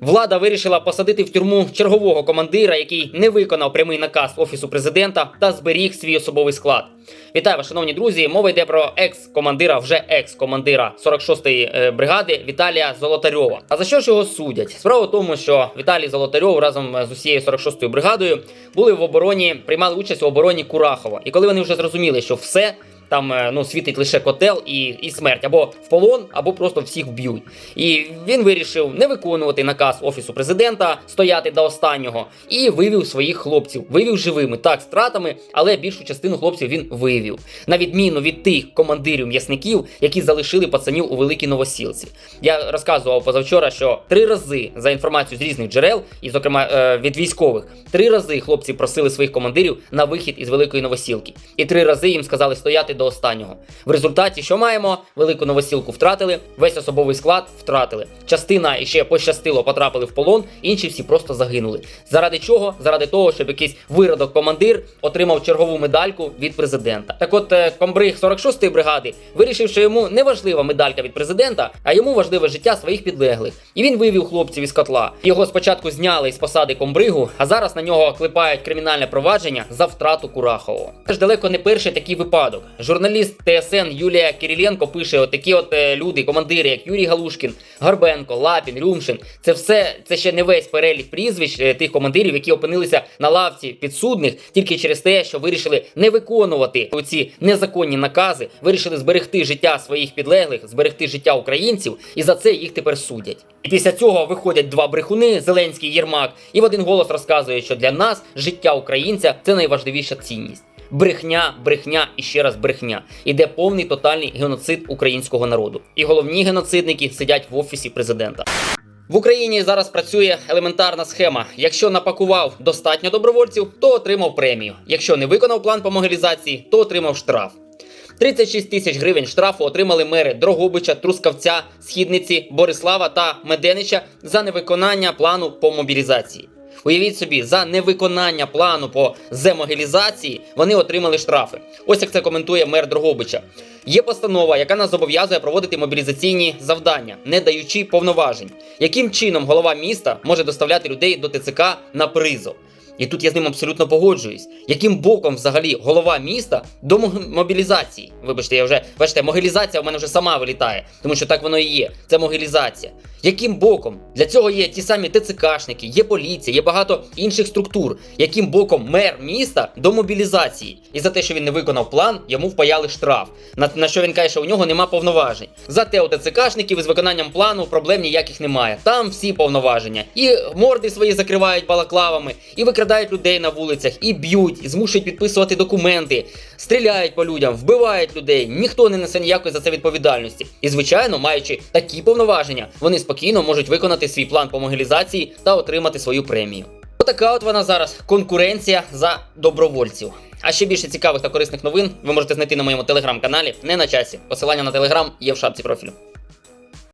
Влада вирішила посадити в тюрму чергового командира, який не виконав прямий наказ офісу президента та зберіг свій особовий склад. Вітаю вас, шановні друзі. Мова йде про екс-командира, вже екс-командира 46-ї е, бригади Віталія Золотарьова. А за що ж його судять? Справа в тому, що Віталій Золотарьов разом з усією 46-ю бригадою були в обороні, приймали участь у обороні Курахова. І коли вони вже зрозуміли, що все там е, ну світить лише котел і, і смерть або в полон, або просто всіх вб'ють. І він вирішив не виконувати наказ офісу президента, стояти до останнього, і вивів своїх хлопців. Вивів живими, так, з втратами, але більшу частину хлопців він вивів. На відміну від тих командирів м'ясників, які залишили пацанів у великій новосілці. Я розказував позавчора, що три рази за інформацією з різних джерел, і зокрема е, від військових, три рази хлопці просили своїх командирів на вихід із великої новосілки, і три рази їм сказали стояти до останнього. В результаті, що маємо? Велику новосілку втратили, весь особовий склад втратили. Частина і ще пощастило, потрапили в полон, інші всі просто загинули. Заради чого? Заради того, щоб якийсь виродок командир отримав чергову медальку від президента. Так от е, комбриг 46-ї бригади вирішив, що йому не важлива медалька від президента, а йому важливе життя своїх підлеглих. І він вивів хлопців із котла. Його спочатку зняли з посади комбригу, а зараз на нього клепають кримінальне провадження за втрату Курахового. Це ж далеко не перший такий випадок. Журналіст ТСН Юлія Кириленко пише: отакі от е, люди, командири, як Юрій Галушкін, Горбенко, Лапін, Рюмшин. Це все це ще не весь перелік прізвищ е, тих командирів, які опинилися на лавці підсудних тільки через те, що вирішили не виконувати ці незаконні накази, вирішили зберегти життя своїх підлеглих, зберегти життя українців, і за це їх тепер судять. І після цього виходять два брехуни, Зеленський Єрмак, і в один голос розказують, що для нас життя українця це найважливіша цінність. Брехня, брехня і ще раз брехня. Іде повний тотальний геноцид українського народу. І головні геноцидники сидять в офісі президента. В Україні зараз працює елементарна схема. Якщо напакував достатньо добровольців, то отримав премію. Якщо не виконав план по могилізації, то отримав штраф. 36 тисяч гривень штрафу отримали мери Дрогобича, Трускавця, Східниці, Борислава та Меденича за невиконання плану по мобілізації. Уявіть собі, за невиконання плану по земогілізації вони отримали штрафи. Ось як це коментує мер Дрогобича. Є постанова, яка нас зобов'язує проводити мобілізаційні завдання, не даючи повноважень. Яким чином голова міста може доставляти людей до ТЦК на призов? І тут я з ним абсолютно погоджуюсь. Яким боком взагалі голова міста до мобілізації? Вибачте, я вже бачите, могилізація в мене вже сама вилітає, тому що так воно і є. Це могилізація. Яким боком? Для цього є ті самі ТЦКшники, є поліція, є багато інших структур. Яким боком мер міста до мобілізації? І за те, що він не виконав план, йому впаяли штраф. На, на що він каже, що у нього нема повноважень. Зате у ТЦКшників із виконанням плану проблем ніяких немає. Там всі повноваження. І морди свої закривають балаклавами, і викрадають людей на вулицях, і б'ють, і змушують підписувати документи, стріляють по людям, вбивають людей. Ніхто не несе ніякої за це відповідальності. І звичайно, маючи такі повноваження, вони спокійно можуть виконати свій план по мобілізації та отримати свою премію. Отака от вона зараз конкуренція за добровольців. А ще більше цікавих та корисних новин ви можете знайти на моєму телеграм-каналі. Не на часі. Посилання на телеграм є в шапці профілю.